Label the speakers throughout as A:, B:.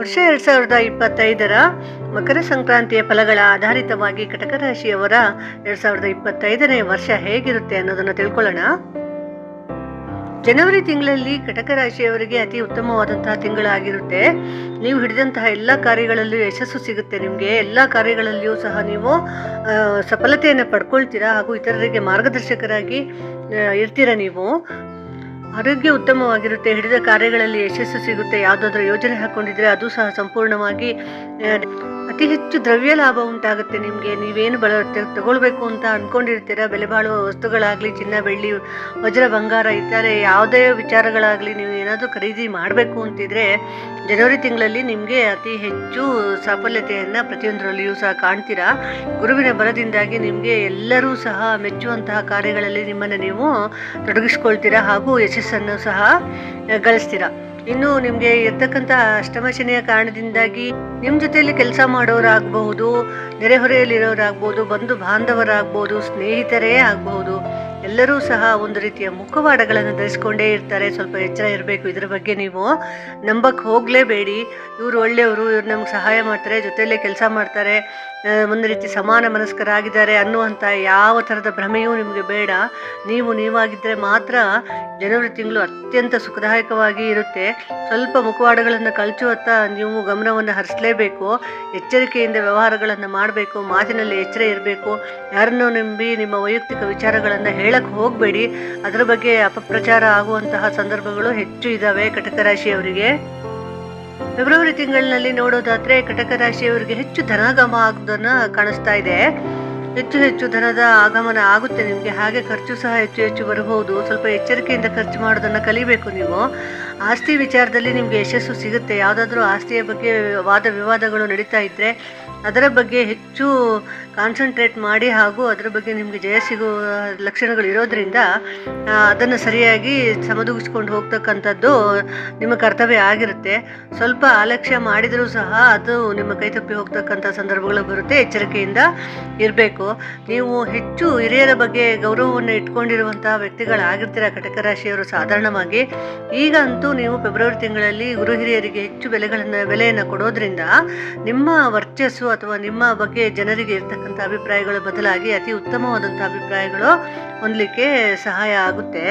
A: ವರ್ಷ ಎರಡ್ ಸಾವಿರದ ಇಪ್ಪತ್ತೈದರ ಮಕರ ಸಂಕ್ರಾಂತಿಯ ಫಲಗಳ ಆಧಾರಿತವಾಗಿ ಕಟಕ ರಾಶಿಯವರ ಎರಡ್ ಸಾವಿರದ ಇಪ್ಪತ್ತೈದನೇ ವರ್ಷ ಹೇಗಿರುತ್ತೆ ಅನ್ನೋದನ್ನ ತಿಳ್ಕೊಳ್ಳೋಣ. ಜನವರಿ ತಿಂಗಳಲ್ಲಿ ಕಟಕ ರಾಶಿಯವರಿಗೆ ಅತಿ ಉತ್ತಮವಾದಂತಹ ತಿಂಗಳಾಗಿರುತ್ತೆ. ನೀವು ಹಿಡಿದಂತಹ ಎಲ್ಲ ಕಾರ್ಯಗಳಲ್ಲೂ ಯಶಸ್ಸು ಸಿಗುತ್ತೆ. ನಿಮಗೆ ಎಲ್ಲ ಕಾರ್ಯಗಳಲ್ಲಿಯೂ ಸಹ ನೀವು ಸಫಲತೆಯನ್ನು ಪಡ್ಕೊಳ್ತೀರಾ ಹಾಗೂ ಇತರರಿಗೆ ಮಾರ್ಗದರ್ಶಕರಾಗಿ ಇರ್ತೀರಾ ನೀವು? ಆರೋಗ್ಯ ಉತ್ತಮವಾಗಿರುತ್ತೆ, ಹಿಡಿದ ಕಾರ್ಯಗಳಲ್ಲಿ ಯಶಸ್ಸು ಸಿಗುತ್ತೆ, ಯಾವುದಾದ್ರೂ ಯೋಜನೆ ಹಾಕೊಂಡಿದ್ರೆ ಅದು ಸಹ ಸಂಪೂರ್ಣವಾಗಿ ಅತಿ ಹೆಚ್ಚು ದ್ರವ್ಯ ಲಾಭ ಉಂಟಾಗುತ್ತೆ ನಿಮಗೆ, ನೀವೇನು ಬಳ ತಗೊಳ್ಬೇಕು ಅಂತ ಅನ್ಕೊಂಡಿರ್ತೀರಾ? ಬೆಲೆ ಬಾಳುವ ವಸ್ತುಗಳಾಗಲಿ, ಚಿನ್ನ, ಬೆಳ್ಳಿ, ವಜ್ರ, ಬಂಗಾರ ಇತ್ಯಾದಿ, ಯಾವುದೇ ವಿಚಾರಗಳಾಗಲಿ ನೀವು ಏನಾದರೂ ಖರೀದಿ ಮಾಡಬೇಕು ಅಂತಿದ್ರೆ, ಜನವರಿ ತಿಂಗಳಲ್ಲಿ ನಿಮಗೆ ಅತಿ ಹೆಚ್ಚು ಸಾಫಲ್ಯತೆಯನ್ನು ಪ್ರತಿಯೊಂದರಲ್ಲಿಯೂ ಸಹ ಕಾಣ್ತೀರಾ? ಗುರುವಿನ ಬಲದಿಂದಾಗಿ ನಿಮಗೆ ಎಲ್ಲರೂ ಸಹ ಮೆಚ್ಚುವಂತಹ ಕಾರ್ಯಗಳಲ್ಲಿ ನಿಮ್ಮನ್ನು ನೀವು ತೊಡಗಿಸ್ಕೊಳ್ತೀರಾ? ಹಾಗೂ ಯಶಸ್ಸನ್ನು ಸಹ ಗಳಿಸ್ತೀರ? ಇನ್ನು ನಿಮಗೆ ಇರ್ತಕ್ಕಂಥ ಅಷ್ಟಮ ಶನಿಯ ಕಾರಣದಿಂದಾಗಿ ನಿಮ್ಮ ಜೊತೆಯಲ್ಲಿ ಕೆಲಸ ಮಾಡೋರಾಗಬಹುದು, ನೆರೆಹೊರೆಯಲ್ಲಿರೋರಾಗ್ಬೋದು, ಬಂಧು ಬಾಂಧವರಾಗ್ಬೋದು, ಸ್ನೇಹಿತರೇ ಆಗಬಹುದು. ಎಲ್ಲರೂ ಸಹ ಒಂದು ರೀತಿಯ ಮುಖವಾಡಗಳನ್ನು ಧರಿಸ್ಕೊಂಡೇ ಇರ್ತಾರೆ. ಸ್ವಲ್ಪ ಎಚ್ಚರ ಇರಬೇಕು ಇದರ ಬಗ್ಗೆ ನೀವು. ನಂಬಕ್ಕೆ ಹೋಗಲೇಬೇಡಿ. ಇವರು ಒಳ್ಳೆಯವರು, ಇವ್ರು ನಮ್ಗೆ ಸಹಾಯ ಮಾಡ್ತಾರೆ, ಜೊತೆಯಲ್ಲೇ ಕೆಲಸ ಮಾಡ್ತಾರೆ ಒಂದು ರೀತಿ ಸಮಾನ ಮನಸ್ಕರಾಗಿದ್ದಾರೆ ಅನ್ನುವಂಥ ಯಾವ ಥರದ ಭ್ರಮೆಯೂ ನಿಮಗೆ ಬೇಡ. ನೀವು ನೀವಾಗಿದ್ದರೆ ಮಾತ್ರ ಜನವರಿ ತಿಂಗಳು ಅತ್ಯಂತ ಸುಖದಾಯಕವಾಗಿ ಇರುತ್ತೆ. ಸ್ವಲ್ಪ ಮುಖವಾಡಗಳನ್ನು ಕಳಚುವತ್ತ ನೀವು ಗಮನವನ್ನು ಹರಿಸಲೇಬೇಕು. ಎಚ್ಚರಿಕೆಯಿಂದ ವ್ಯವಹಾರಗಳನ್ನು ಮಾಡಬೇಕು. ಮಾತಿನಲ್ಲಿ ಎಚ್ಚರ ಇರಬೇಕು. ಯಾರನ್ನೂ ನಂಬಿ ನಿಮ್ಮ ವೈಯಕ್ತಿಕ ವಿಚಾರಗಳನ್ನು ಹೇಳಕ್ಕೆ ಹೋಗಬೇಡಿ. ಅದರ ಬಗ್ಗೆ ಅಪಪ್ರಚಾರ ಆಗುವಂತಹ ಸಂದರ್ಭಗಳು ಹೆಚ್ಚು ಇದ್ದಾವೆ ಕಟಕ ರಾಶಿಯವರಿಗೆ. ಫೆಬ್ರವರಿ ತಿಂಗಳಿನಲ್ಲಿ ನೋಡೋದಾದ್ರೆ ಕಟಕ ರಾಶಿಯವರಿಗೆ ಹೆಚ್ಚು ಧನಾಗಮ ಆಗೋದನ್ನ ಕಾಣಿಸ್ತಾ ಇದೆ. ಹೆಚ್ಚು ಹೆಚ್ಚು ಧನದ ಆಗಮನ ಆಗುತ್ತೆ ನಿಮಗೆ. ಹಾಗೆ ಖರ್ಚು ಸಹ ಹೆಚ್ಚು ಹೆಚ್ಚು ಬರಬಹುದು. ಸ್ವಲ್ಪ ಎಚ್ಚರಿಕೆಯಿಂದ ಖರ್ಚು ಮಾಡೋದನ್ನು ಕಲಿಬೇಕು ನೀವು. ಆಸ್ತಿ ವಿಚಾರದಲ್ಲಿ ನಿಮಗೆ ಯಶಸ್ಸು ಸಿಗುತ್ತೆ. ಯಾವುದಾದ್ರೂ ಆಸ್ತಿಯ ಬಗ್ಗೆ ವಾದ ವಿವಾದಗಳು ನಡೀತಾ ಇದ್ದರೆ ಅದರ ಬಗ್ಗೆ ಹೆಚ್ಚು ಕಾನ್ಸಂಟ್ರೇಟ್ ಮಾಡಿ ಹಾಗೂ ಅದರ ಬಗ್ಗೆ ನಿಮಗೆ ಜಯ ಸಿಗುವ ಲಕ್ಷಣಗಳು ಇರೋದ್ರಿಂದ ಅದನ್ನು ಸರಿಯಾಗಿ ಸಮದುಗಿಸ್ಕೊಂಡು ಹೋಗ್ತಕ್ಕಂಥದ್ದು ನಿಮ್ಮ ಕರ್ತವ್ಯ ಆಗಿರುತ್ತೆ. ಸ್ವಲ್ಪ ಆಲಕ್ಷ್ಯ ಮಾಡಿದರೂ ಸಹ ಅದು ನಿಮ್ಮ ಕೈ ತಪ್ಪಿ ಹೋಗ್ತಕ್ಕಂಥ ಸಂದರ್ಭಗಳು ಬರುತ್ತೆ. ಎಚ್ಚರಿಕೆಯಿಂದ ಇರಬೇಕು. ನೀವು ಹೆಚ್ಚು ಹಿರಿಯರ ಬಗ್ಗೆ ಗೌರವವನ್ನು ಇಟ್ಕೊಂಡಿರುವಂತಹ ವ್ಯಕ್ತಿಗಳಾಗಿರ್ತೀರ. ಕಟಕ ರಾಶಿಯವರು ಸಾಧಾರಣವಾಗಿ ಈಗ ಅಂತೂ ನೀವು ಫೆಬ್ರವರಿ ತಿಂಗಳಲ್ಲಿ ಗುರು ಹಿರಿಯರಿಗೆ ಹೆಚ್ಚು ಬೆಲೆಗಳನ್ನು, ಬೆಲೆಯನ್ನು ಕೊಡೋದ್ರಿಂದ ನಿಮ್ಮ ವರ್ಚಸ್ಸು ಅಥವಾ ನಿಮ್ಮ ಬಗ್ಗೆ ಜನರಿಗೆ ಇರ್ತಕ್ಕಂಥ ಅಭಿಪ್ರಾಯಗಳು ಬದಲಾಗಿ ಅತಿ ಉತ್ತಮವಾದಂಥ ಅಭಿಪ್ರಾಯಗಳು ಹೊಂದಲಿಕ್ಕೆ ಸಹಾಯ ಆಗುತ್ತೆ.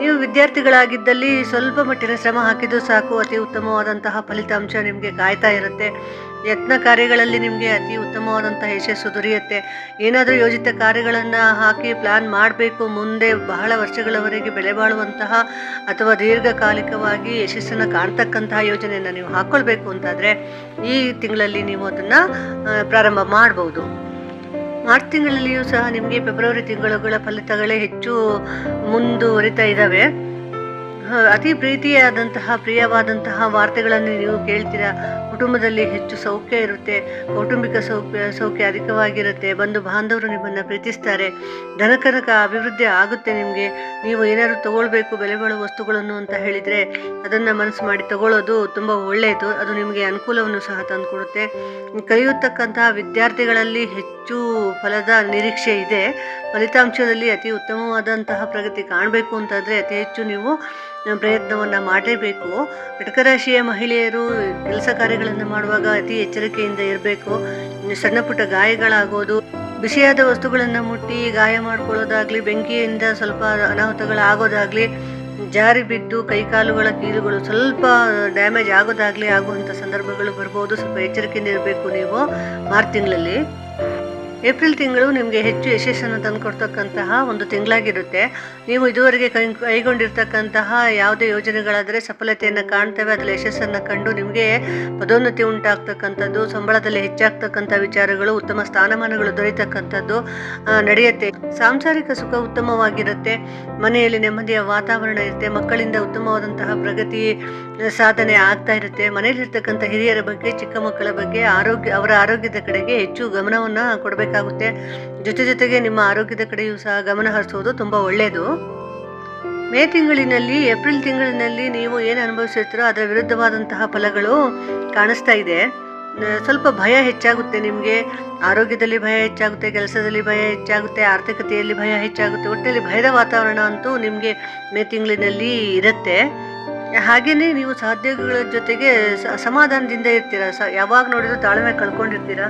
A: ನೀವು ವಿದ್ಯಾರ್ಥಿಗಳಾಗಿದ್ದಲ್ಲಿ ಸ್ವಲ್ಪ ಮಟ್ಟಿನ ಶ್ರಮ ಹಾಕಿದ್ದು ಸಾಕು. ಅತಿ ಉತ್ತಮವಾದಂತಹ ಫಲಿತಾಂಶ ನಿಮಗೆ ಕಾಯ್ತಾ ಇರುತ್ತೆ. ಯತ್ನ ಕಾರ್ಯಗಳಲ್ಲಿ ನಿಮಗೆ ಅತಿ ಉತ್ತಮವಾದಂತಹ ಯಶಸ್ಸು ದೊರೆಯುತ್ತೆ. ಏನಾದರೂ ಯೋಜಿತ ಕಾರ್ಯಗಳನ್ನು ಹಾಕಿ ಪ್ಲಾನ್ ಮಾಡಬೇಕು. ಮುಂದೆ ಬಹಳ ವರ್ಷಗಳವರೆಗೆ ಬೆಲೆ ಬಾಳುವಂತಹ ಅಥವಾ ದೀರ್ಘಕಾಲಿಕವಾಗಿ ಯಶಸ್ಸನ್ನು ಕಾಣ್ತಕ್ಕಂತಹ ಯೋಜನೆಯನ್ನು ನೀವು ಹಾಕ್ಕೊಳ್ಬೇಕು ಅಂತಾದರೆ ಈ ತಿಂಗಳಲ್ಲಿ ನೀವು ಅದನ್ನು ಪ್ರಾರಂಭ ಮಾಡ್ಬೋದು. ಮಾರ್ಚ್ ತಿಂಗಳಲ್ಲಿಯೂ ಸಹ ನಿಮಗೆ ಫೆಬ್ರವರಿ ತಿಂಗಳುಗಳ ಫಲಿತಗಳೇ ಹೆಚ್ಚು ಮುಂದುವರಿತಾ ಇದ್ದಾವೆ. ಅತಿ ಪ್ರೀತಿಯಾದಂತಹ, ಪ್ರಿಯವಾದಂತಹ ವಾರ್ತೆಗಳನ್ನು ನೀವು ಕೇಳ್ತೀರಾ? ಕುಟುಂಬದಲ್ಲಿ ಹೆಚ್ಚು ಸೌಖ್ಯ ಇರುತ್ತೆ, ಕೌಟುಂಬಿಕ ಸೌಖ್ಯ ಸೌಖ್ಯ ಅಧಿಕವಾಗಿರುತ್ತೆ, ಬಂಧು ಬಾಂಧವರು ನಿಮ್ಮನ್ನು ಪ್ರೀತಿಸ್ತಾರೆ ಧನಕನಕ ಅಭಿವೃದ್ಧಿ ಆಗುತ್ತೆ ನಿಮಗೆ, ನೀವು ಏನಾದರೂ ತಗೊಳ್ಬೇಕು, ಬೆಲೆ ವಸ್ತುಗಳನ್ನು ಅಂತ ಹೇಳಿದರೆ ಅದನ್ನು ಮನಸ್ಸು ಮಾಡಿ ತಗೊಳ್ಳೋದು ತುಂಬ ಒಳ್ಳೆಯದು ಅದು ನಿಮಗೆ ಅನುಕೂಲವನ್ನು ಸಹ ತಂದುಕೊಡುತ್ತೆ. ಕಲಿಯುತ್ತಕ್ಕಂತಹ ವಿದ್ಯಾರ್ಥಿಗಳಲ್ಲಿ ಹೆಚ್ಚು ಫಲದ ನಿರೀಕ್ಷೆ ಇದೆ. ಫಲಿತಾಂಶದಲ್ಲಿ ಅತಿ ಉತ್ತಮವಾದಂತಹ ಪ್ರಗತಿ ಕಾಣಬೇಕು ಅಂತಾದರೆ ಅತಿ ಹೆಚ್ಚು ನೀವು ಪ್ರಯತ್ನವನ್ನು ಮಾಡಲೇಬೇಕು. ರಾಶಿಯ ಮಹಿಳೆಯರು ಕೆಲಸ ಕಾರ್ಯಗಳನ್ನು ಮಾಡುವಾಗ ಅತಿ ಎಚ್ಚರಿಕೆಯಿಂದ ಇರಬೇಕು. ಸಣ್ಣ ಪುಟ್ಟ ಗಾಯಗಳಾಗೋದು, ಬಿಸಿಯಾದ ವಸ್ತುಗಳನ್ನು ಮುಟ್ಟಿ ಗಾಯ ಮಾಡ್ಕೊಳ್ಳೋದಾಗಲಿ, ಬೆಂಕಿಯಿಂದ ಸ್ವಲ್ಪ ಅನಾಹುತಗಳಾಗೋದಾಗಲಿ, ಜಾರಿ ಬಿದ್ದು ಕೈಕಾಲುಗಳ ಕೀಲುಗಳು ಸ್ವಲ್ಪ ಡ್ಯಾಮೇಜ್ ಆಗೋದಾಗಲಿ ಆಗುವಂಥ ಸಂದರ್ಭಗಳು ಬರ್ಬೋದು. ಸ್ವಲ್ಪ ಎಚ್ಚರಿಕೆಯಿಂದ ಇರಬೇಕು ನೀವು ಮಾರ್ಚ್ ತಿಂಗಳಲ್ಲಿ. ಏಪ್ರಿಲ್ ತಿಂಗಳು ನಿಮಗೆ ಹೆಚ್ಚು ಯಶಸ್ಸನ್ನು ತಂದುಕೊಡ್ತಕ್ಕಂತಹ ಒಂದು ತಿಂಗಳಾಗಿರುತ್ತೆ. ನೀವು ಇದುವರೆಗೆ ಕೈ, ಕೈಗೊಂಡಿರ್ತಕ್ಕಂತಹ ಯಾವುದೇ ಯೋಜನೆಗಳಾದರೆ ಸಫಲತೆಯನ್ನು ಕಾಣ್ತವೆ, ಅದರಲ್ಲಿ ಯಶಸ್ಸನ್ನು ಕಂಡು ನಿಮಗೆ ಪದೋನ್ನತಿ ಉಂಟಾಗ್ತಕ್ಕಂಥದ್ದು, ಸಂಬಳದಲ್ಲಿ ಹೆಚ್ಚಾಗ್ತಕ್ಕಂಥ ವಿಚಾರಗಳು, ಉತ್ತಮ ಸ್ಥಾನಮಾನಗಳು ದೊರೆಯತಕ್ಕಂಥದ್ದು ನಡೆಯುತ್ತೆ. ಸಾಂಸಾರಿಕ ಸುಖ ಉತ್ತಮವಾಗಿರುತ್ತೆ. ಮನೆಯಲ್ಲಿ ನೆಮ್ಮದಿಯ ವಾತಾವರಣ ಇರುತ್ತೆ. ಮಕ್ಕಳಿಂದ ಉತ್ತಮವಾದಂತಹ ಪ್ರಗತಿ ಸಾಧನೆ ಆಗ್ತಾ ಇರುತ್ತೆ. ಮನೆಯಲ್ಲಿರ್ತಕ್ಕಂಥ ಹಿರಿಯರ ಬಗ್ಗೆ, ಚಿಕ್ಕ ಮಕ್ಕಳ ಬಗ್ಗೆ ಆರೋಗ್ಯ, ಅವರ ಆರೋಗ್ಯದ ಕಡೆಗೆ ಹೆಚ್ಚು ಗಮನವನ್ನು ಕೊಡಬೇಕಾಗುತ್ತೆ ಜೊತೆ ಜೊತೆಗೆ ನಿಮ್ಮ ಆರೋಗ್ಯದ ಕಡೆಯೂ ಸಹ ಗಮನ ಹರಿಸೋದು ತುಂಬ ಒಳ್ಳೆಯದು ಮೇ ತಿಂಗಳಿನಲ್ಲಿ, ಏಪ್ರಿಲ್ ತಿಂಗಳಿನಲ್ಲಿ ನೀವು ಏನು ಅನುಭವಿಸಿರ್ತೀರೋ ಅದರ ವಿರುದ್ಧವಾದಂತಹ ಫಲಗಳು ಕಾಣಿಸ್ತಾ ಇದೆ. ಸ್ವಲ್ಪ ಭಯ ಹೆಚ್ಚಾಗುತ್ತೆ ನಿಮಗೆ. ಆರೋಗ್ಯದಲ್ಲಿ ಭಯ ಹೆಚ್ಚಾಗುತ್ತೆ, ಕೆಲಸದಲ್ಲಿ ಭಯ ಹೆಚ್ಚಾಗುತ್ತೆ, ಆರ್ಥಿಕತೆಯಲ್ಲಿ ಭಯ ಹೆಚ್ಚಾಗುತ್ತೆ, ಒಟ್ಟಲ್ಲಿ ಭಯದ ವಾತಾವರಣ ಅಂತೂ ನಿಮಗೆ ಮೇ ತಿಂಗಳಿನಲ್ಲಿ ಇರುತ್ತೆ. ಹಾಗೆಯೇ ನೀವು ಸಾಧ್ಯಗಳ ಜೊತೆಗೆ ಸಮಾಧಾನದಿಂದ ಇರ್ತೀರ? ಸ ಯಾವಾಗ ನೋಡಿದ್ರು ತಾಳ್ಮೆ ಕಳ್ಕೊಂಡಿರ್ತೀರ?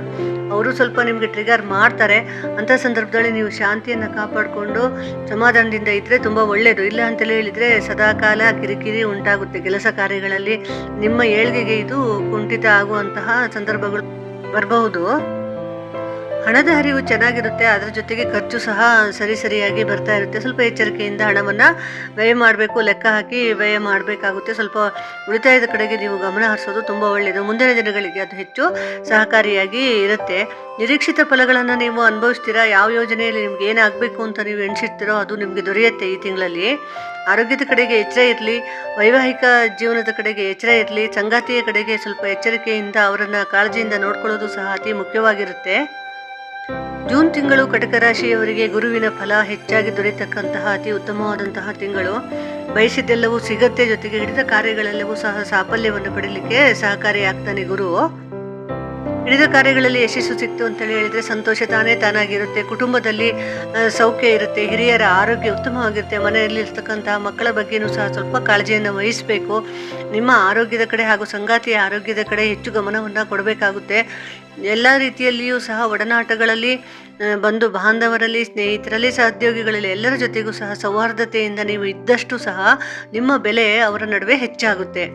A: ಅವರು ಸ್ವಲ್ಪ ನಿಮಗೆ ಟ್ರಿಗರ್ ಮಾಡ್ತಾರೆ. ಅಂಥ ಸಂದರ್ಭದಲ್ಲಿ ನೀವು ಶಾಂತಿಯನ್ನು ಕಾಪಾಡಿಕೊಂಡು ಸಮಾಧಾನದಿಂದ ಇದ್ದರೆ ತುಂಬ ಒಳ್ಳೆಯದು ಇಲ್ಲ ಅಂತ ಹೇಳಿದರೆ ಸದಾಕಾಲ ಕಿರಿಕಿರಿ ಉಂಟಾಗುತ್ತೆ ಕೆಲಸ ಕಾರ್ಯಗಳಲ್ಲಿ. ನಿಮ್ಮ ಏಳ್ಗೆಗೆ ಇದು ಕುಂಠಿತ ಆಗುವಂತಹ ಸಂದರ್ಭಗಳು ಬರಬಹುದು. ಹಣದ ಹರಿವು ಚೆನ್ನಾಗಿರುತ್ತೆ, ಅದರ ಜೊತೆಗೆ ಖರ್ಚು ಸಹ ಸರಿ ಸರಿಯಾಗಿ ಬರ್ತಾ ಇರುತ್ತೆ. ಸ್ವಲ್ಪ ಎಚ್ಚರಿಕೆಯಿಂದ ಹಣವನ್ನು ವ್ಯಯ ಮಾಡಬೇಕು, ಲೆಕ್ಕ ಹಾಕಿ ವ್ಯಯ ಮಾಡಬೇಕಾಗುತ್ತೆ. ಸ್ವಲ್ಪ ಉಳಿತಾಯದ ಕಡೆಗೆ ನೀವು ಗಮನ ಹರಿಸೋದು ತುಂಬ ಒಳ್ಳೆಯದು ಮುಂದಿನ ದಿನಗಳಿಗೆ ಅದು ಹೆಚ್ಚು ಸಹಕಾರಿಯಾಗಿ ಇರುತ್ತೆ. ನಿರೀಕ್ಷಿತ ಫಲಗಳನ್ನು ನೀವು ಅನುಭವಿಸ್ತೀರಾ? ಯಾವ ಯೋಜನೆಯಲ್ಲಿ ನಿಮ್ಗೆ ಏನಾಗಬೇಕು ಅಂತ ನೀವು ಎಣಿಸಿರ್ತೀರೋ ಅದು ನಿಮಗೆ ದೊರೆಯುತ್ತೆ ಈ ತಿಂಗಳಲ್ಲಿ. ಆರೋಗ್ಯದ ಕಡೆಗೆ ಎಚ್ಚರ ಇರಲಿ, ವೈವಾಹಿಕ ಜೀವನದ ಕಡೆಗೆ ಎಚ್ಚರ ಇರಲಿ, ಸಂಗಾತಿಯ ಕಡೆಗೆ ಸ್ವಲ್ಪ ಎಚ್ಚರಿಕೆಯಿಂದ ಅವರನ್ನು ಕಾಳಜಿಯಿಂದ ನೋಡ್ಕೊಳ್ಳೋದು ಸಹ ಅತಿ ಮುಖ್ಯವಾಗಿರುತ್ತೆ. ಜೂನ್ ತಿಂಗಳು ಕಟಕ ರಾಶಿಯವರಿಗೆ ಗುರುವಿನ ಫಲ ಹೆಚ್ಚಾಗಿ ದೊರೆತಕ್ಕಂತಹ ಅತಿ ಉತ್ತಮವಾದಂತಹ ತಿಂಗಳು. ಬಯಸಿದ್ದೆಲ್ಲವೂ ಸಿಗತ್ತೆ ಜೊತೆಗೆ ಹಿಡಿದ ಕಾರ್ಯಗಳೆಲ್ಲವೂ ಸಹ ಸಾಫಲ್ಯವನ್ನು ಪಡೀಲಿಕ್ಕೆ ಸಹಕಾರಿಯಾಗ್ತಾನೆ ಗುರು. ಹಿಡಿದ ಕಾರ್ಯಗಳಲ್ಲಿ ಯಶಸ್ಸು ಸಿಕ್ತು ಅಂತೇಳಿ ಹೇಳಿದ್ರೆ ಸಂತೋಷ ತಾನೇ ತಾನಾಗಿರುತ್ತೆ. ಕುಟುಂಬದಲ್ಲಿ ಸೌಖ್ಯ ಇರುತ್ತೆ. ಹಿರಿಯರ ಆರೋಗ್ಯ ಉತ್ತಮವಾಗಿರುತ್ತೆ. ಮನೆಯಲ್ಲಿ ಇರ್ತಕ್ಕಂತಹ ಮಕ್ಕಳ ಬಗ್ಗೆನೂ ಸಹ ಸ್ವಲ್ಪ ಕಾಳಜಿಯನ್ನು ವಹಿಸಬೇಕು. ನಿಮ್ಮ ಆರೋಗ್ಯದ ಕಡೆ ಹಾಗೂ ಸಂಗಾತಿಯ ಆರೋಗ್ಯದ ಕಡೆ ಹೆಚ್ಚು ಗಮನವನ್ನು ಕೊಡಬೇಕಾಗುತ್ತೆ. ಎಲ್ಲ ರೀತಿಯಲ್ಲಿಯೂ ಸಹ ಒಡನಾಟಗಳಲ್ಲಿ ಬಂಧು ಬಾಂಧವರಲ್ಲಿ, ಸ್ನೇಹಿತರಲ್ಲಿ ಸಹೋದ್ಯೋಗಿಗಳಲ್ಲಿ ಎಲ್ಲರ ಜೊತೆಗೂ ಸಹ ಸೌಹಾರ್ದತೆಯಿಂದ ನೀವು ಇದ್ದಷ್ಟು ಸಹ ನಿಮ್ಮ ಬೆಲೆ ಅವರ ನಡುವೆ ಹೆಚ್ಚಾಗುತ್ತೆ.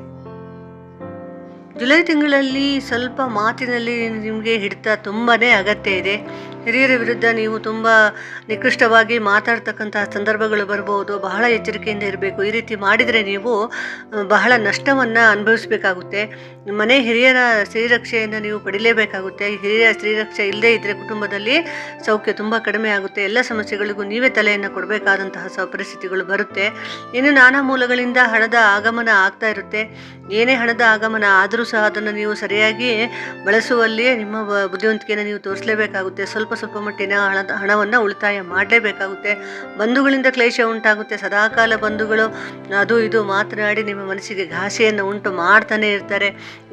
A: ಜುಲೈ ತಿಂಗಳಲ್ಲಿ ಸ್ವಲ್ಪ ಮಾತಿನಲ್ಲಿ ನಿಮಗೆ ಹಿಡಿತ ತುಂಬಾ ಅಗತ್ಯ ಇದೆ. ಹಿರಿಯರ ವಿರುದ್ಧ ನೀವು ತುಂಬ ನಿಕೃಷ್ಟವಾಗಿ ಮಾತಾಡ್ತಕ್ಕಂತಹ ಸಂದರ್ಭಗಳು ಬರ್ಬೋದು, ಬಹಳ ಎಚ್ಚರಿಕೆಯಿಂದ ಇರಬೇಕು. ಈ ರೀತಿ ಮಾಡಿದರೆ ನೀವು ಬಹಳ ನಷ್ಟವನ್ನು ಅನುಭವಿಸಬೇಕಾಗುತ್ತೆ. ಮನೆ ಹಿರಿಯರ ಸ್ತ್ರೀರಕ್ಷೆಯನ್ನು ನೀವು ಪಡಿಲೇಬೇಕಾಗುತ್ತೆ. ಹಿರಿಯ ಸ್ತ್ರೀರಕ್ಷೆ ಇಲ್ಲದೇ ಇದ್ದರೆ ಕುಟುಂಬದಲ್ಲಿ ಸೌಖ್ಯ ತುಂಬ ಕಡಿಮೆ ಆಗುತ್ತೆ. ಎಲ್ಲ ಸಮಸ್ಯೆಗಳಿಗೂ ನೀವೇ ತಲೆಯನ್ನು ಕೊಡಬೇಕಾದಂತಹ ಸ, ಪರಿಸ್ಥಿತಿಗಳು ಬರುತ್ತೆ. ಇನ್ನು ನಾನಾ ಮೂಲಗಳಿಂದ ಹಣದ ಆಗಮನ ಆಗ್ತಾ ಇರುತ್ತೆ. ಏನೇ ಹಣದ ಆಗಮನ ಆದರೂ ಸಹ ಅದನ್ನು ನೀವು ಸರಿಯಾಗಿ ಬಳಸುವಲ್ಲಿಯೇ ನಿಮ್ಮ ಬುದ್ಧಿವಂತಿಕೆಯನ್ನು ನೀವು ತೋರಿಸಲೇಬೇಕಾಗುತ್ತೆ. ಸ್ವಲ್ಪ ಸ್ವಲ್ಪ ಸ್ವಲ್ಪ ಮಟ್ಟಿನ ಹಣದ ಹಣವನ್ನು ಉಳಿತಾಯ ಮಾಡಲೇಬೇಕಾಗುತ್ತೆ. ಬಂಧುಗಳಿಂದ ಕ್ಲೇಶ ಉಂಟಾಗುತ್ತೆ. ಸದಾಕಾಲ ಬಂಧುಗಳು ಅದು ಇದು ಮಾತನಾಡಿ ನಿಮ್ಮ ಮನಸ್ಸಿಗೆ ಘಾಸಿಯನ್ನು ಉಂಟು ಮಾಡ್ತಾನೆ ಇರ್ತಾರೆ.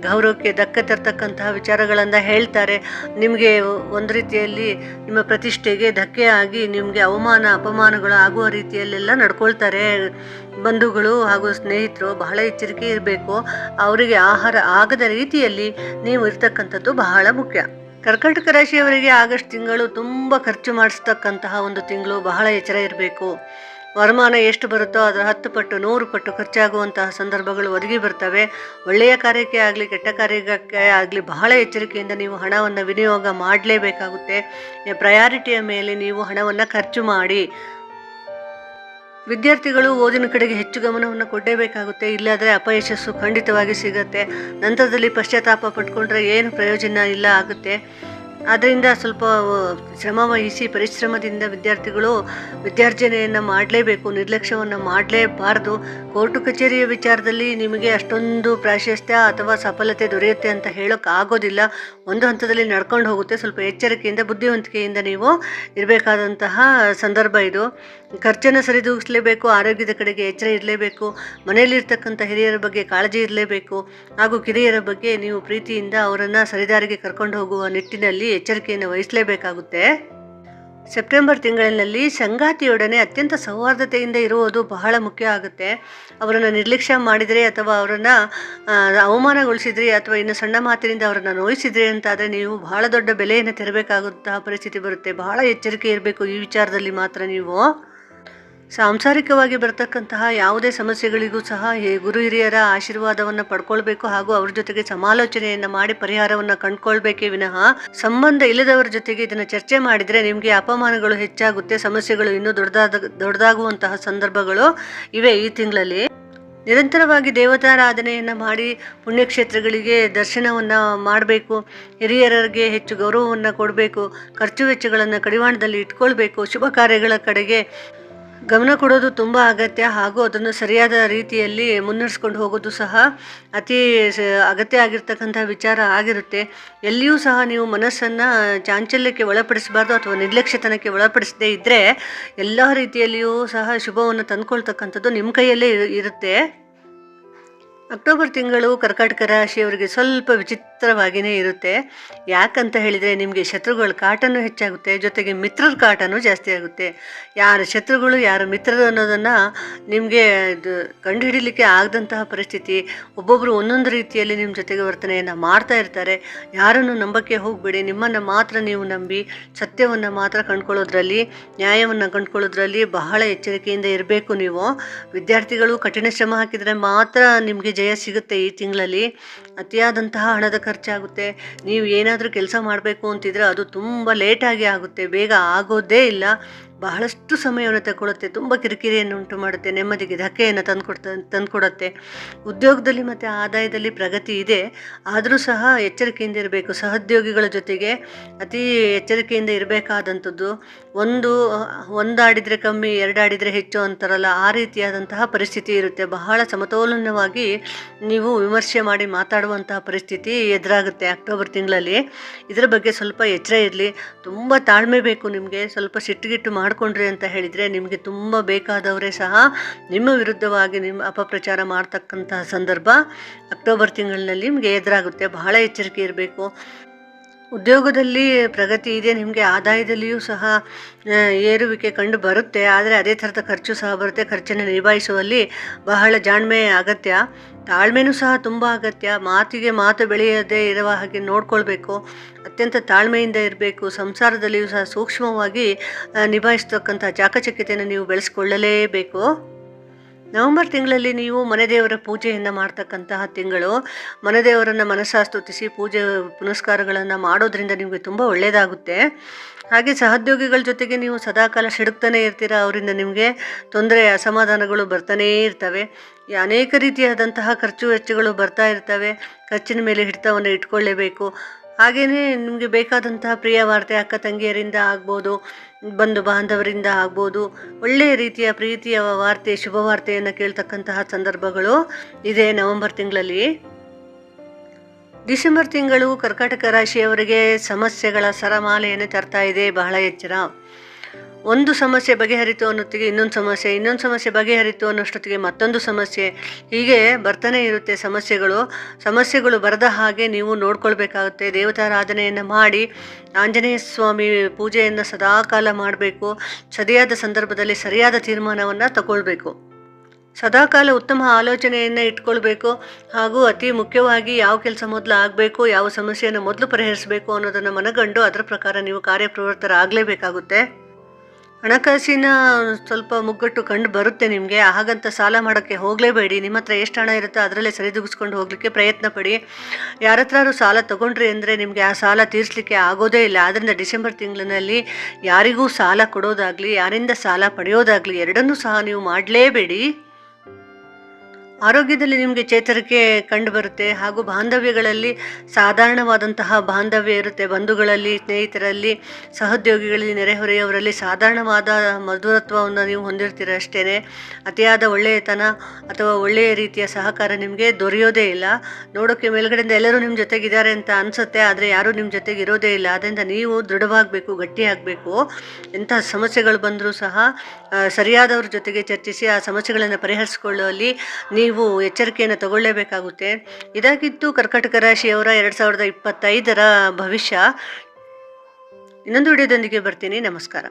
A: ಗೌರವಕ್ಕೆ ಧಕ್ಕೆ ತರ್ತಕ್ಕಂತಹ ವಿಚಾರಗಳನ್ನು ಹೇಳ್ತಾರೆ. ನಿಮಗೆ ಒಂದು ರೀತಿಯಲ್ಲಿ ನಿಮ್ಮ ಪ್ರತಿಷ್ಠೆಗೆ ಧಕ್ಕೆ ಆಗಿ ನಿಮಗೆ ಅವಮಾನ, ಅಪಮಾನಗಳು ಆಗುವ ರೀತಿಯಲ್ಲೆಲ್ಲ ನಡ್ಕೊಳ್ತಾರೆ. ಬಂಧುಗಳು ಹಾಗೂ ಸ್ನೇಹಿತರು ಬಹಳ ಎಚ್ಚರಿಕೆ ಇರಬೇಕು. ಅವರಿಗೆ ಆಹಾರ ಆಗದ ರೀತಿಯಲ್ಲಿ ನೀವು ಇರ್ತಕ್ಕಂಥದ್ದು ಬಹಳ ಮುಖ್ಯ. ಕರ್ಕಾಟಕ ರಾಶಿಯವರಿಗೆ ಆಗಸ್ಟ್ ತಿಂಗಳು ತುಂಬ ಖರ್ಚು ಮಾಡಿಸ್ತಕ್ಕಂತಹ ಒಂದು ತಿಂಗಳು. ಬಹಳ ಎಚ್ಚರ ಇರಬೇಕು. ವರಮಾನ ಎಷ್ಟು ಬರುತ್ತೋ ಅದರ ಹತ್ತು ಪಟ್ಟು, ನೂರು ಪಟ್ಟು ಖರ್ಚಾಗುವಂತಹ ಸಂದರ್ಭಗಳು ಒದಗಿ ಬರ್ತವೆ. ಒಳ್ಳೆಯ ಕಾರ್ಯಕ್ಕೆ ಆಗಲಿ, ಕೆಟ್ಟ ಕಾರ್ಯಕ್ಕೆ ಆಗಲಿ ಬಹಳ ಎಚ್ಚರಿಕೆಯಿಂದ ನೀವು ಹಣವನ್ನು ವಿನಿಯೋಗ ಮಾಡಲೇಬೇಕಾಗುತ್ತೆ. ಪ್ರಯಾರಿಟಿಯ ಮೇಲೆ ನೀವು ಹಣವನ್ನು ಖರ್ಚು ಮಾಡಿ. ವಿದ್ಯಾರ್ಥಿಗಳು ಓದಿನ ಕಡೆಗೆ ಹೆಚ್ಚು ಗಮನವನ್ನು ಕೊಡಲೇಬೇಕಾಗುತ್ತೆ. ಇಲ್ಲಾದರೆ ಅಪಯಶಸ್ಸು ಖಂಡಿತವಾಗಿ ಸಿಗುತ್ತೆ. ನಂತರದಲ್ಲಿ ಪಶ್ಚಾತ್ತಾಪ ಪಟ್ಕೊಂಡ್ರೆ ಏನು ಪ್ರಯೋಜನ ಇಲ್ಲ ಆಗುತ್ತೆ. ಆದ್ದರಿಂದ ಸ್ವಲ್ಪ ಶ್ರಮ ವಹಿಸಿ, ಪರಿಶ್ರಮದಿಂದ ವಿದ್ಯಾರ್ಥಿಗಳು ವಿದ್ಯಾರ್ಜನೆಯನ್ನು ಮಾಡಲೇಬೇಕು, ನಿರ್ಲಕ್ಷ್ಯವನ್ನು ಮಾಡಲೇಬಾರದು. ಕೋರ್ಟು ಕಚೇರಿಯ ವಿಚಾರದಲ್ಲಿ ನಿಮಗೆ ಅಷ್ಟೊಂದು ಪ್ರಾಶಸ್ತ್ಯ ಅಥವಾ ಸಫಲತೆ ದೊರೆಯುತ್ತೆ ಅಂತ ಹೇಳೋಕೆ ಆಗೋದಿಲ್ಲ ಒಂದು ಹಂತದಲ್ಲಿ ನಡ್ಕೊಂಡು ಹೋಗುತ್ತೆ. ಸ್ವಲ್ಪ ಎಚ್ಚರಿಕೆಯಿಂದ, ಬುದ್ಧಿವಂತಿಕೆಯಿಂದ ನೀವು ಇರಬೇಕಾದಂತಹ ಸಂದರ್ಭ ಇದು. ಖರ್ಚನ್ನು ಸರಿದೂಗಿಸಲೇಬೇಕು, ಆರೋಗ್ಯದ ಕಡೆಗೆ ಎಚ್ಚರ ಇರಲೇಬೇಕು, ಮನೆಯಲ್ಲಿರ್ತಕ್ಕಂಥ ಹಿರಿಯರ ಬಗ್ಗೆ ಕಾಳಜಿ ಇರಲೇಬೇಕು, ಹಾಗೂ ಕಿರಿಯರ ಬಗ್ಗೆ ನೀವು ಪ್ರೀತಿಯಿಂದ ಅವರನ್ನು ಸರಿದಾರಿಗೆ ಕರ್ಕೊಂಡು ಹೋಗುವ ನಿಟ್ಟಿನಲ್ಲಿ ಎಚ್ಚರಿಕೆಯನ್ನು ವಹಿಸಲೇಬೇಕಾಗುತ್ತೆ. ಸೆಪ್ಟೆಂಬರ್ ತಿಂಗಳಿನಲ್ಲಿ ಸಂಗಾತಿಯೊಡನೆ ಅತ್ಯಂತ ಸೌಹಾರ್ದತೆಯಿಂದ ಇರುವುದು ಬಹಳ ಮುಖ್ಯ ಆಗುತ್ತೆ. ಅವರನ್ನು ನಿರ್ಲಕ್ಷ್ಯ ಮಾಡಿದರೆ ಅಥವಾ ಅವರನ್ನು ಅವಮಾನಗೊಳಿಸಿದ್ರಿ ಅಥವಾ ಇನ್ನು ಸಣ್ಣ ಮಾತಿನಿಂದ ಅವರನ್ನು ನೋಯಿಸಿದ್ರಿ ಅಂತಾದರೆ ನೀವು ಬಹಳ ದೊಡ್ಡ ಬೆಲೆಯನ್ನು ತೆರಬೇಕಾಗುವಂತಹ ಪರಿಸ್ಥಿತಿ ಬರುತ್ತೆ. ಬಹಳ ಎಚ್ಚರಿಕೆ ಇರಬೇಕು ಈ ವಿಚಾರದಲ್ಲಿ ಮಾತ್ರ ನೀವು. ಸಾಂಸಾರಿಕವಾಗಿ ಬರ್ತಕ್ಕಂತಹ ಯಾವುದೇ ಸಮಸ್ಯೆಗಳಿಗೂ ಸಹ ಗುರು ಹಿರಿಯರ ಆಶೀರ್ವಾದವನ್ನು ಪಡ್ಕೊಳ್ಬೇಕು ಹಾಗೂ ಅವ್ರ ಜೊತೆಗೆ ಸಮಾಲೋಚನೆಯನ್ನು ಮಾಡಿ ಪರಿಹಾರವನ್ನು ಕಂಡುಕೊಳ್ಬೇಕೇ ವಿನಃ ಸಂಬಂಧ ಇಲ್ಲದವರ ಜೊತೆಗೆ ಇದನ್ನು ಚರ್ಚೆ ಮಾಡಿದರೆ ನಿಮಗೆ ಅಪಮಾನಗಳು ಹೆಚ್ಚಾಗುತ್ತೆ, ಸಮಸ್ಯೆಗಳು ಇನ್ನೂ ದೊಡ್ಡದಾದ, ದೊಡ್ಡದಾಗುವಂತಹ ಸಂದರ್ಭಗಳು ಇವೆ ಈ ತಿಂಗಳಲ್ಲಿ. ನಿರಂತರವಾಗಿ ದೇವತಾರಾಧನೆಯನ್ನು ಮಾಡಿ ಪುಣ್ಯಕ್ಷೇತ್ರಗಳಿಗೆ ದರ್ಶನವನ್ನು ಮಾಡಬೇಕು, ಹಿರಿಯರಿಗೆ ಹೆಚ್ಚು ಗೌರವವನ್ನು ಕೊಡಬೇಕು, ಖರ್ಚು ವೆಚ್ಚಗಳನ್ನು ಕಡಿವಾಣದಲ್ಲಿ ಇಟ್ಕೊಳ್ಬೇಕು, ಶುಭ ಕಾರ್ಯಗಳ ಕಡೆಗೆ ಗಮನ ಕೊಡೋದು ತುಂಬ ಅಗತ್ಯ ಹಾಗೂ ಅದನ್ನು ಸರಿಯಾದ ರೀತಿಯಲ್ಲಿ ಮುನ್ನಡೆಸ್ಕೊಂಡು ಹೋಗೋದು ಸಹ ಅತಿ ಅಗತ್ಯ ಆಗಿರ್ತಕ್ಕಂಥ ವಿಚಾರ ಆಗಿರುತ್ತೆ. ಎಲ್ಲಿಯೂ ಸಹ ನೀವು ಮನಸ್ಸನ್ನು ಚಾಂಚಲ್ಯಕ್ಕೆ ಒಳಪಡಿಸಬಾರ್ದು ಅಥವಾ ನಿರ್ಲಕ್ಷ್ಯತನಕ್ಕೆ ಒಳಪಡಿಸದೇ ಇದ್ದರೆ ಎಲ್ಲ ರೀತಿಯಲ್ಲಿಯೂ ಸಹ ಶುಭವನ್ನು ತಂದುಕೊಳ್ತಕ್ಕಂಥದ್ದು ನಿಮ್ಮ ಕೈಯಲ್ಲೇ ಇರುತ್ತೆ. ಅಕ್ಟೋಬರ್ ತಿಂಗಳು ಕರ್ಕಾಟಕ ರಾಶಿಯವರಿಗೆ ಸ್ವಲ್ಪ ವಿಚಿತ್ರವಾಗಿಯೇ ಇರುತ್ತೆ. ಯಾಕಂತ ಹೇಳಿದರೆ ನಿಮಗೆ ಶತ್ರುಗಳ ಕಾಟನೂ ಹೆಚ್ಚಾಗುತ್ತೆ, ಜೊತೆಗೆ ಮಿತ್ರರ ಕಾಟನೂ ಜಾಸ್ತಿ ಆಗುತ್ತೆ. ಯಾರ ಶತ್ರುಗಳು, ಯಾರ ಮಿತ್ರರು ಅನ್ನೋದನ್ನು ನಿಮಗೆ ಇದು ಕಂಡುಹಿಡಿಲಿಕ್ಕೆ ಆಗದಂತಹ ಪರಿಸ್ಥಿತಿ. ಒಬ್ಬೊಬ್ಬರು ಒಂದೊಂದು ರೀತಿಯಲ್ಲಿ ನಿಮ್ಮ ಜೊತೆಗೆ ವರ್ತನೆಯನ್ನು ಮಾಡ್ತಾ ಇರ್ತಾರೆ. ಯಾರನ್ನು ನಂಬಕ್ಕೆ ಹೋಗಬೇಡಿ. ನಿಮ್ಮನ್ನು ಮಾತ್ರ ನೀವು ನಂಬಿ, ಸತ್ಯವನ್ನು ಮಾತ್ರ ಕಂಡ್ಕೊಳ್ಳೋದ್ರಲ್ಲಿ, ನ್ಯಾಯವನ್ನು ಕಂಡ್ಕೊಳ್ಳೋದ್ರಲ್ಲಿ ಬಹಳ ಎಚ್ಚರಿಕೆಯಿಂದ ಇರಬೇಕು ನೀವು. ವಿದ್ಯಾರ್ಥಿಗಳು ಕಠಿಣ ಶ್ರಮ ಹಾಕಿದರೆ ಮಾತ್ರ ನಿಮಗೆ ಜಯ ಸಿಗುತ್ತೆ ಈ ತಿಂಗಳಲ್ಲಿ. ಅತಿಯಾದಂತಹ ಹಣದ ಖರ್ಚಾಗುತ್ತೆ. ನೀವು ಏನಾದರೂ ಕೆಲಸ ಮಾಡಬೇಕು ಅಂತಿದ್ರೆ ಅದು ತುಂಬ ಲೇಟಾಗಿ ಆಗುತ್ತೆ. ಬೇಗ ಆಗೋದೇ ಇಲ್ಲ. ಬಹಳಷ್ಟು ಸಮಯವನ್ನು ತಗೊಳುತ್ತೆ ತುಂಬ ಕಿರಿಕಿರಿಯನ್ನು ಉಂಟು ಮಾಡುತ್ತೆ, ನೆಮ್ಮದಿಗೆ ಧಕ್ಕೆಯನ್ನು ತಂದುಕೊಡ್ತ, ತಂದುಕೊಡುತ್ತೆ. ಉದ್ಯೋಗದಲ್ಲಿ ಮತ್ತು ಆದಾಯದಲ್ಲಿ ಪ್ರಗತಿ ಇದೆ. ಆದರೂ ಸಹ ಎಚ್ಚರಿಕೆಯಿಂದ ಇರಬೇಕು. ಸಹೋದ್ಯೋಗಿಗಳ ಜೊತೆಗೆ ಅತಿ ಎಚ್ಚರಿಕೆಯಿಂದ ಇರಬೇಕಾದಂಥದ್ದು. ಒಂದು, ಒಂದಾಡಿದರೆ ಕಮ್ಮಿ, ಎರಡಾಡಿದರೆ ಹೆಚ್ಚು ಅಂತಾರಲ್ಲ, ಆ ರೀತಿಯಾದಂತಹ ಪರಿಸ್ಥಿತಿ ಇರುತ್ತೆ. ಬಹಳ ಸಮತೋಲನವಾಗಿ ನೀವು ವಿಮರ್ಶೆ ಮಾಡಿ ಮಾತಾಡುವಂತಹ ಪರಿಸ್ಥಿತಿ ಎದುರಾಗುತ್ತೆ ಅಕ್ಟೋಬರ್ ತಿಂಗಳಲ್ಲಿ. ಇದರ ಬಗ್ಗೆ ಸ್ವಲ್ಪ ಎಚ್ಚರ ಇರಲಿ. ತುಂಬ ತಾಳ್ಮೆ ಬೇಕು ನಿಮಗೆ. ಸ್ವಲ್ಪ ಸಿಟ್ಟುಗಿಟ್ಟು ಮಾಡಿಕೊಂಡ್ರಿ ಅಂತ ಹೇಳಿದರೆ ನಿಮಗೆ ತುಂಬ ಬೇಕಾದವರೇ ಸಹ ನಿಮ್ಮ ವಿರುದ್ಧವಾಗಿ ನಿಮ್ಮ ಅಪಪ್ರಚಾರ ಮಾಡ್ತಕ್ಕಂತಹ ಸಂದರ್ಭ ಅಕ್ಟೋಬರ್ ತಿಂಗಳಿನಲ್ಲಿ ನಿಮಗೆ ಎದುರಾಗುತ್ತೆ. ಬಹಳ ಎಚ್ಚರಿಕೆ ಇರಬೇಕು. ಉದ್ಯೋಗದಲ್ಲಿ ಪ್ರಗತಿ ಇದೆ, ನಿಮಗೆ ಆದಾಯದಲ್ಲಿಯೂ ಸಹ ಏರುವಿಕೆ ಕಂಡು ಬರುತ್ತೆ. ಆದರೆ ಅದೇ ಥರದ ಖರ್ಚು ಸಹ ಬರುತ್ತೆ. ಖರ್ಚನ್ನು ನಿಭಾಯಿಸುವಲ್ಲಿ ಬಹಳ ಜಾಣ್ಮೆ ಅಗತ್ಯ. ತಾಳ್ಮೆನೂ ಸಹ ತುಂಬ ಅಗತ್ಯ. ಮಾತಿಗೆ ಮಾತು ಬೆಳೆಯದೇ ಇರುವ ಹಾಗೆ ನೋಡ್ಕೊಳ್ಬೇಕು. ಅತ್ಯಂತ ತಾಳ್ಮೆಯಿಂದ ಇರಬೇಕು. ಸಂಸಾರದಲ್ಲಿಯೂ ಸಹ ಸೂಕ್ಷ್ಮವಾಗಿ ನಿಭಾಯಿಸ್ತಕ್ಕಂಥ ಚಾಕಚಕ್ಯತೆಯನ್ನು ನೀವು ಬೆಳೆಸ್ಕೊಳ್ಳಲೇಬೇಕು. ನವೆಂಬರ್ ತಿಂಗಳಲ್ಲಿ ನೀವು ಮನೆದೇವರ ಪೂಜೆಯನ್ನು ಮಾಡ್ತಕ್ಕಂತಹ ತಿಂಗಳು, ಮನೆದೇವರನ್ನು ಮನಸ್ಸಾಸ್ತುತಿಸಿ ಪೂಜೆ ಪುನಸ್ಕಾರಗಳನ್ನು ಮಾಡೋದ್ರಿಂದ ನಿಮಗೆ ತುಂಬ ಒಳ್ಳೆಯದಾಗುತ್ತೆ ಹಾಗೆ ಸಹೋದ್ಯೋಗಿಗಳ ಜೊತೆಗೆ ನೀವು ಸದಾಕಾಲ ಸಿಡುಕ್ತಾನೆ ಇರ್ತೀರ, ಅವರಿಂದ ನಿಮಗೆ ತೊಂದರೆ, ಅಸಮಾಧಾನಗಳು ಬರ್ತಾನೇ ಇರ್ತವೆ. ಅನೇಕ ರೀತಿಯಾದಂತಹ ಖರ್ಚು ವೆಚ್ಚಗಳು ಬರ್ತಾ ಇರ್ತವೆ. ಖರ್ಚಿನ ಮೇಲೆ ಹಿಡಿತವನ್ನು ಇಟ್ಕೊಳ್ಳೇಬೇಕು. ಹಾಗೆಯೇ ನಿಮಗೆ ಬೇಕಾದಂತಹ ಪ್ರಿಯ ವಾರ್ತೆ ಅಕ್ಕ ತಂಗಿಯರಿಂದ ಆಗ್ಬೋದು, ಬಂಧು ಬಾಂಧವರಿಂದ ಆಗ್ಬೋದು, ಒಳ್ಳೆಯ ರೀತಿಯ ಪ್ರೀತಿಯ ವಾರ್ತೆ, ಶುಭ ವಾರ್ತೆಯನ್ನು ಕೇಳ್ತಕ್ಕಂತಹ ಸಂದರ್ಭಗಳು ಇದೆ ನವೆಂಬರ್ ತಿಂಗಳಲ್ಲಿ. ಡಿಸೆಂಬರ್ ತಿಂಗಳು ಕರ್ಕಾಟಕ ರಾಶಿಯವರಿಗೆ ಸಮಸ್ಯೆಗಳ ಸರಮಾಲೆಯನ್ನು ತರ್ತಾ ಇದೆ, ಬಹಳ ಎಚ್ಚರ. ಒಂದು ಸಮಸ್ಯೆ ಬಗೆಹರಿತು ಅನ್ನೋತ್ತಿಗೆ ಇನ್ನೊಂದು ಸಮಸ್ಯೆ ಇನ್ನೊಂದು ಸಮಸ್ಯೆ ಬಗೆಹರಿತು ಅನ್ನೋಷ್ಟೊತ್ತಿಗೆ ಮತ್ತೊಂದು ಸಮಸ್ಯೆ. ಹೀಗೆ ಬರ್ತಾನೆ ಇರುತ್ತೆ ಸಮಸ್ಯೆಗಳು. ಸಮಸ್ಯೆಗಳು ಬರದ ಹಾಗೆ ನೀವು ನೋಡ್ಕೊಳ್ಬೇಕಾಗುತ್ತೆ. ದೇವತಾರಾಧನೆಯನ್ನು ಮಾಡಿ ಆಂಜನೇಯ ಸ್ವಾಮಿ ಪೂಜೆಯನ್ನು ಸದಾಕಾಲ ಮಾಡಬೇಕು. ಸರಿಯಾದ ಸಂದರ್ಭದಲ್ಲಿ ಸರಿಯಾದ ತೀರ್ಮಾನವನ್ನು ತಗೊಳ್ಬೇಕು. ಸದಾಕಾಲ ಉತ್ತಮ ಆಲೋಚನೆಯನ್ನು ಇಟ್ಕೊಳ್ಬೇಕು. ಹಾಗೂ ಅತಿ ಮುಖ್ಯವಾಗಿ ಯಾವ ಕೆಲಸ ಮೊದಲು ಆಗಬೇಕು, ಯಾವ ಸಮಸ್ಯೆಯನ್ನು ಮೊದಲು ಪರಿಹರಿಸಬೇಕು ಅನ್ನೋದನ್ನು ಮನಗಂಡು ಅದರ ಪ್ರಕಾರ ನೀವು ಕಾರ್ಯಪ್ರವೃತ್ತರಾಗಲೇಬೇಕಾಗುತ್ತೆ. ಹಣಕಾಸಿನ ಸ್ವಲ್ಪ ಮುಗ್ಗಟ್ಟು ಕಂಡು ಬರುತ್ತೆ ನಿಮಗೆ. ಹಾಗಂತ ಸಾಲ ಮಾಡೋಕ್ಕೆ ಹೋಗಲೇಬೇಡಿ. ನಿಮ್ಮ ಹತ್ರ ಎಷ್ಟು ಹಣ ಇರುತ್ತೋ ಅದರಲ್ಲೇ ಸರಿದೂಗಿಸ್ಕೊಂಡು ಹೋಗಲಿಕ್ಕೆ ಪ್ರಯತ್ನ ಪಡಿ. ಯಾರ ಸಾಲ ತೊಗೊಂಡ್ರಿ ಅಂದರೆ ನಿಮಗೆ ಆ ಸಾಲ ತೀರಿಸಲಿಕ್ಕೆ ಆಗೋದೇ ಇಲ್ಲ. ಆದ್ದರಿಂದ ಡಿಸೆಂಬರ್ ತಿಂಗಳಿನಲ್ಲಿ ಯಾರಿಗೂ ಸಾಲ ಕೊಡೋದಾಗಲಿ, ಯಾರಿಂದ ಸಾಲ ಪಡೆಯೋದಾಗಲಿ ಎರಡನ್ನೂ ಸಹ ನೀವು ಮಾಡಲೇಬೇಡಿ. ಆರೋಗ್ಯದಲ್ಲಿ ನಿಮಗೆ ಚೇತರಿಕೆ ಕಂಡು ಬರುತ್ತೆ ಹಾಗೂ ಬಾಂಧವ್ಯಗಳಲ್ಲಿ ಸಾಧಾರಣವಾದಂತಹ ಬಾಂಧವ್ಯ ಇರುತ್ತೆ. ಬಂಧುಗಳಲ್ಲಿ, ಸ್ನೇಹಿತರಲ್ಲಿ, ಸಹೋದ್ಯೋಗಿಗಳಲ್ಲಿ ನೆರೆಹೊರೆಯವರಲ್ಲಿ ಸಾಧಾರಣವಾದ ಮಧುರತ್ವವನ್ನು ನೀವು ಹೊಂದಿರ್ತೀರ ಅಷ್ಟೇ ಅತಿಯಾದ ಒಳ್ಳೆಯತನ ಅಥವಾ ಒಳ್ಳೆಯ ರೀತಿಯ ಸಹಕಾರ ನಿಮಗೆ ದೊರೆಯೋದೇ ಇಲ್ಲ. ನೋಡೋಕ್ಕೆ ಮೇಲ್ಗಡೆಯಿಂದ ಎಲ್ಲರೂ ನಿಮ್ಮ ಜೊತೆಗಿದ್ದಾರೆ ಅಂತ ಅನಿಸುತ್ತೆ, ಆದರೆ ಯಾರೂ ನಿಮ್ಮ ಜೊತೆಗೆ ಇರೋದೇ ಇಲ್ಲ. ಅದರಿಂದ ನೀವು ದೃಢವಾಗಬೇಕು, ಗಟ್ಟಿಯಾಗಬೇಕು. ಎಂಥ ಸಮಸ್ಯೆಗಳು ಬಂದರೂ ಸಹ ಸರಿಯಾದವ್ರ ಜೊತೆಗೆ ಚರ್ಚಿಸಿ ಆ ಸಮಸ್ಯೆಗಳನ್ನು ಪರಿಹರಿಸಿಕೊಳ್ಳುವಲ್ಲಿ ನೀವು ಎಚ್ಚರಿಕೆಯನ್ನು ತಗೊಳ್ಳೇಬೇಕಾಗುತ್ತೆ. ಇದಾಗಿತ್ತು ಕರ್ಕಟಕ ರಾಶಿಯವರ ಎರಡು ಸಾವಿರದ ಇಪ್ಪತ್ತೈದರ ಭವಿಷ್ಯ. ಇನ್ನೊಂದು ವಿಡಿಯೋದೊಂದಿಗೆ ಬರ್ತೀನಿ. ನಮಸ್ಕಾರ.